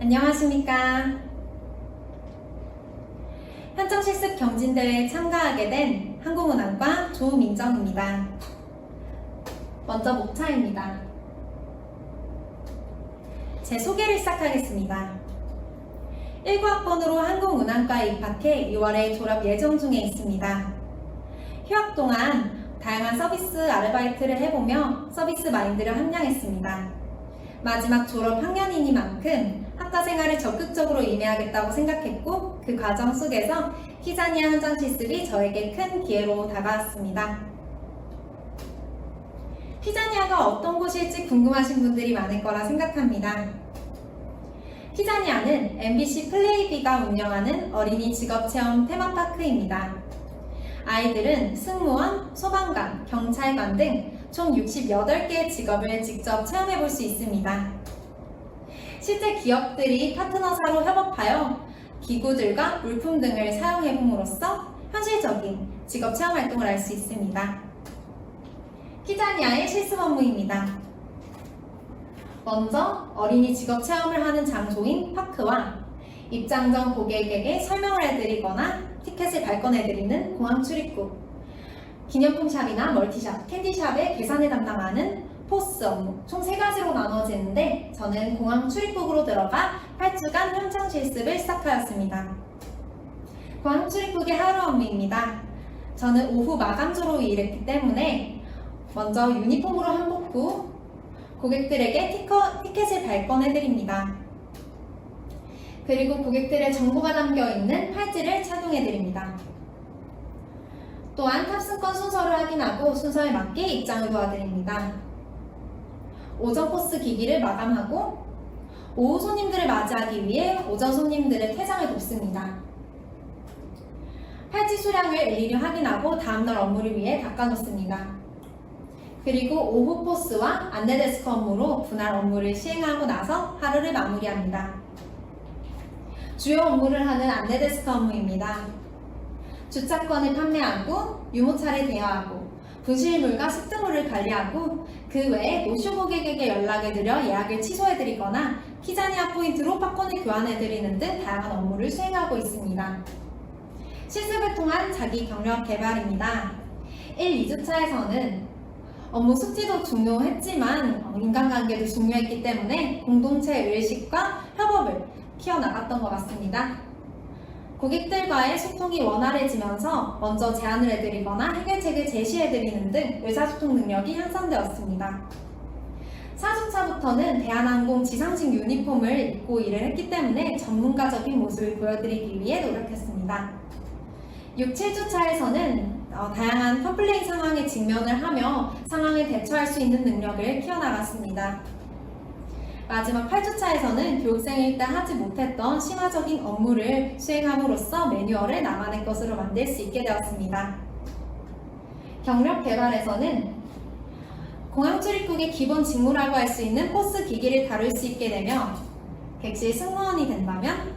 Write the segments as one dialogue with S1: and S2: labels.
S1: 안녕하십니까. 현장 실습 경진대회에 참가하게 된 항공운항과 조민정입니다. 먼저 목차입니다. 제 소개를 시작하겠습니다. 19학번으로 항공운항과에 입학해 2월에 졸업 예정 중에 있습니다. 휴학 동안 다양한 서비스 아르바이트를 해보며 서비스 마인드를 함양했습니다. 마지막 졸업 학년이니만큼 학과 생활을 적극적으로 임해야겠다고 생각했고 그 과정 속에서 키자니아 현장 실습이 저에게 큰 기회로 다가왔습니다. 피자니아가 어떤 곳일지 궁금하신 분들이 많을 거라 생각합니다. 피자니아는 MBC 플레이비가 운영하는 어린이 직업체험 테마파크입니다. 아이들은 승무원, 소방관, 경찰관 등 총 68개의 직업을 직접 체험해 볼 수 있습니다. 실제 기업들이 파트너사로 협업하여 기구들과 물품 등을 사용해 봄으로써 현실적인 직업 체험 활동을 할 수 있습니다. 키자니아의 실습 업무입니다. 먼저 어린이 직업 체험을 하는 장소인 파크와 입장 전 고객에게 설명을 해드리거나 티켓을 발권해드리는 공항 출입국, 기념품 샵이나 멀티샵, 캔디샵의 계산을 담당하는 포스 업무 총 세 가지로 나눠지는데 저는 공항 출입국으로 들어가 8주간 현장 실습을 시작하였습니다. 공항 출입국의 하루 업무입니다. 저는 오후 마감조로 일했기 때문에 먼저 유니폼으로 한복 후 고객들에게 티커, 티켓을 발권해드립니다. 그리고 고객들의 정보가 담겨 있는 팔찌를 착용해드립니다. 또한 탑승권 순서를 확인하고 순서에 맞게 입장을 도와드립니다. 오전 코스 기기를 마감하고 오후 손님들을 맞이하기 위해 오전 손님들의 퇴장을 돕습니다. 팔찌 수량을 일일이 확인하고 다음날 업무를 위해 닦아놓습니다. 그리고 오후 포스와 안내데스크 업무로 분할 업무를 시행하고 나서 하루를 마무리합니다. 주요 업무를 하는 안내데스크 업무입니다. 주차권을 판매하고 유모차를 대여하고 분실물과 습득물을 관리하고 그 외에 노쇼 고객에게 연락을 드려 예약을 취소해드리거나 키자니아 포인트로 팝콘을 교환해드리는 등 다양한 업무를 수행하고 있습니다. 실습을 통한 자기 경력 개발입니다. 1, 2주차에서는 업무 숙지도 중요했지만 어, 인간관계도 중요했기 때문에 공동체 의식과 협업을 키워나갔던 것 같습니다. 고객들과의 소통이 원활해지면서 먼저 제안을 해드리거나 해결책을 제시해드리는 등 의사소통 능력이 향상되었습니다. 4주차부터는 대한항공 지상직 유니폼을 입고 일을 했기 때문에 전문가적인 모습을 보여드리기 위해 노력했습니다. 6, 7주차에서는 어, 다양한 컴플레인 상황에 직면을 하며 상황에 대처할 수 있는 능력을 키워나갔습니다. 마지막 8주차에서는 교육생일 때 하지 못했던 심화적인 업무를 수행함으로써 매뉴얼을 나만의 것으로 만들 수 있게 되었습니다. 경력 개발에서는 공항 출입국의 기본 직무라고 할 수 있는 포스 기기를 다룰 수 있게 되며 객실 승무원이 된다면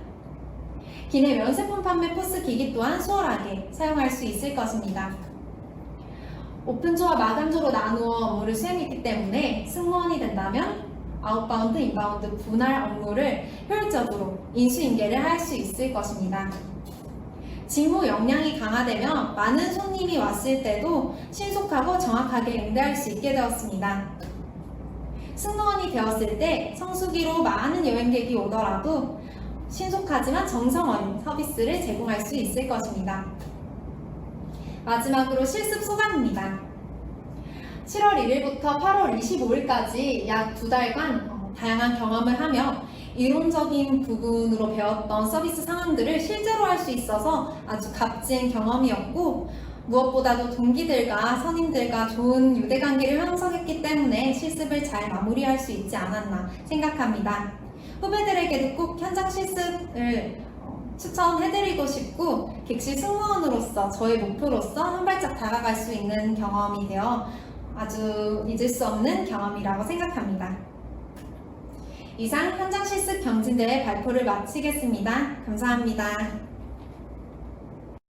S1: 기내 면세품 판매 포스 기기 또한 수월하게 사용할 수 있을 것입니다. 오픈조와 마감조로 나누어 업무를 수행했기 때문에 승무원이 된다면 아웃바운드, 인바운드 분할 업무를 효율적으로 인수인계를 할 수 있을 것입니다. 직무 역량이 강화되며 많은 손님이 왔을 때도 신속하고 정확하게 응대할 수 있게 되었습니다. 승무원이 되었을 때 성수기로 많은 여행객이 오더라도 신속하지만 정성 어린 서비스를 제공할 수 있을 것입니다. 마지막으로 실습 소감입니다. 7월 1일부터 8월 25일까지 약 두 달간 어, 다양한 경험을 하며 이론적인 부분으로 배웠던 서비스 상황들을 실제로 할 수 있어서 아주 값진 경험이었고 무엇보다도 동기들과 선임들과 좋은 유대관계를 형성했기 때문에 실습을 잘 마무리할 수 있지 않았나 생각합니다. 후배들에게도 꼭 현장 실습을 어, 추천해드리고 싶고 객실 승무원으로서 저의 목표로서 한 발짝 다가갈 수 있는 경험이 되어 아주 잊을 수 없는 경험이라고 생각합니다. 이상 현장 실습 경진대회 발표를 마치겠습니다. 감사합니다.